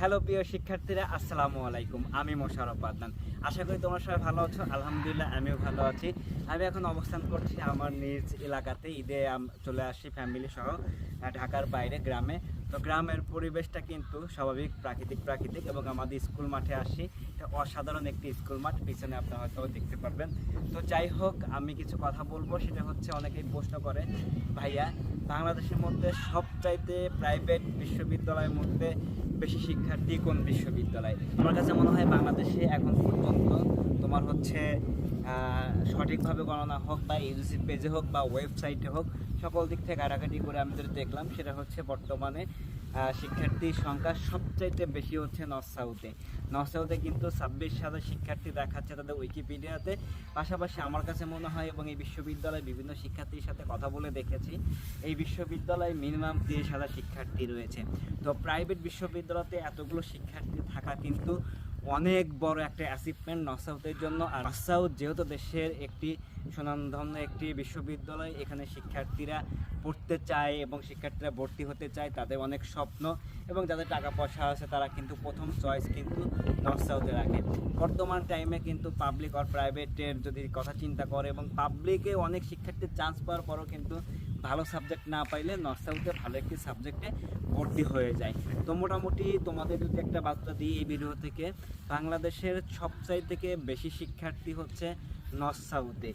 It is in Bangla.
হ্যালো প্রিয় শিক্ষার্থীরা, আসসালামু আলাইকুম। আমি মোশারফ আদনান আশা করি তোমার সবাই ভালো আছো। আলহামদুলিল্লাহ, আমিও ভালো আছি। আমি এখন অবস্থান করছি আমার নিজ এলাকাতে। ঈদে চলে আসি ফ্যামিলি সহ ঢাকার বাইরে, গ্রামে। তো গ্রামের পরিবেশটা কিন্তু স্বাভাবিক, প্রাকৃতিক প্রাকৃতিক এবং আমাদের স্কুল মাঠে আসি। এটা অসাধারণ একটি স্কুল মাঠ, পিছনে আপনারা হয়তো দেখতে পারবেন। তো যাই হোক, আমি কিছু কথা বলব, সেটা হচ্ছে অনেকেই প্রশ্ন করে, ভাইয়া, বাংলাদেশের মধ্যে সবচাইতে প্রাইভেট বিশ্ববিদ্যালয়ের মধ্যে বেশি শিক্ষার্থী কোন বিশ্ববিদ্যালয়? আমার কাছে মনে হয় বাংলাদেশে এখন পর্যন্ত তোমার হচ্ছে সঠিকভাবে গণনা হোক বা ইউজিসি পেজে হোক বা ওয়েবসাইটে হোক, সকল দিক থেকে কাটাকাটি করে আমি যেটা দেখলাম, সেটা হচ্ছে বর্তমানে শিক্ষার্থীর সংখ্যা সবচাইতে বেশি হচ্ছে নর্থ সাউথে নর্থ সাউথে কিন্তু ছাব্বিশ হাজার শিক্ষার্থী দেখাচ্ছে তাদের উইকিপিডিয়াতে পাশাপাশি আমার কাছে মনে হয় এবং এই বিশ্ববিদ্যালয়ে বিভিন্ন শিক্ষার্থীর সাথে কথা বলে দেখেছি, এই বিশ্ববিদ্যালয়ে মিনিমাম তিরিশ হাজার শিক্ষার্থী রয়েছে। তো প্রাইভেট বিশ্ববিদ্যালয়তে এতগুলো শিক্ষার্থী থাকা কিন্তু অনেক বড় একটা অ্যাচিভমেন্ট নর্থ সাউথের জন্য। আর নর্থ সাউথ যেহেতু দেশের একটি সুনামধন্য একটি বিশ্ববিদ্যালয়, এখানে শিক্ষার্থীরা পড়তে চায় এবং শিক্ষার্থীরা ভর্তি হতে চায়, তাদের অনেক স্বপ্ন এবং যাদের টাকা পয়সা আছে তারা কিন্তু প্রথম চয়েস কিন্তু নর্থ সাউথে রাখে। বর্তমান টাইমে কিন্তু পাবলিক আর প্রাইভেটের যদি কথা চিন্তা করে এবং পাবলিকে অনেক শিক্ষার্থীর চান্স পাওয়ার পরও কিন্তু ভালো সাবজেক্ট না পাইলে নর্থ সাউথে ভালো একটি সাবজেক্টে ভর্তি হয়ে যায়। তো মোটামুটি তোমাদের যদি একটা বার্তা দিই এই ভিডিও থেকে, বাংলাদেশের সবচাই থেকে বেশি শিক্ষার্থী হচ্ছে নর্থ সাউথে